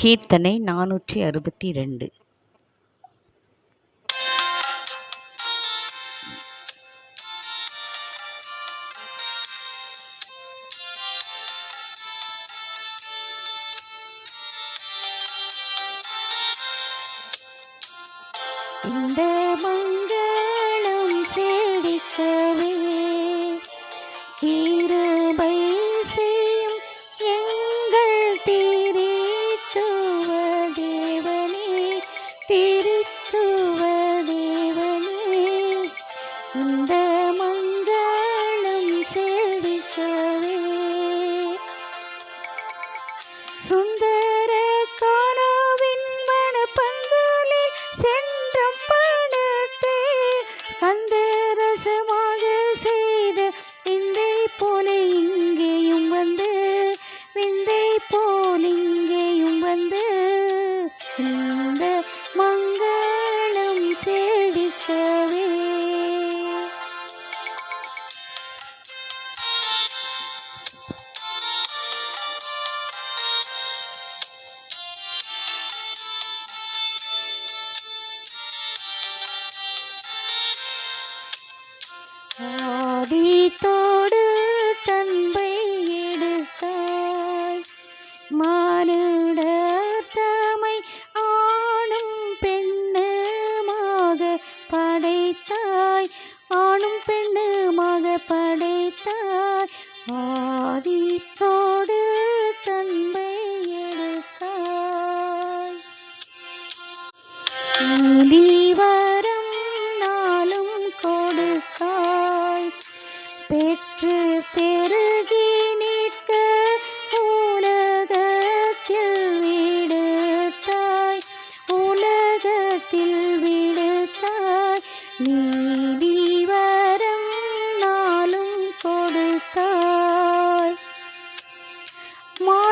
கீர்த்தனை நானூற்றி அறுபத்தி ரெண்டு. இந்த சுந்தர கானாவின் மணப்பந்தலில் சென்றம் அந்த ரசமாக செய்த விந்தை போல இங்கேயும் வந்து விந்தை போ ஆதித்தோடு தன்பை எடுத்தாள் மானுட தமை ஆணும் பெண்ணுமாக படைத்தாய். ஆணும் பெண்ணுமாக படைத்தாய். ஆதித்தோடு தன்பை எடுத்தாய். தீவா Mom.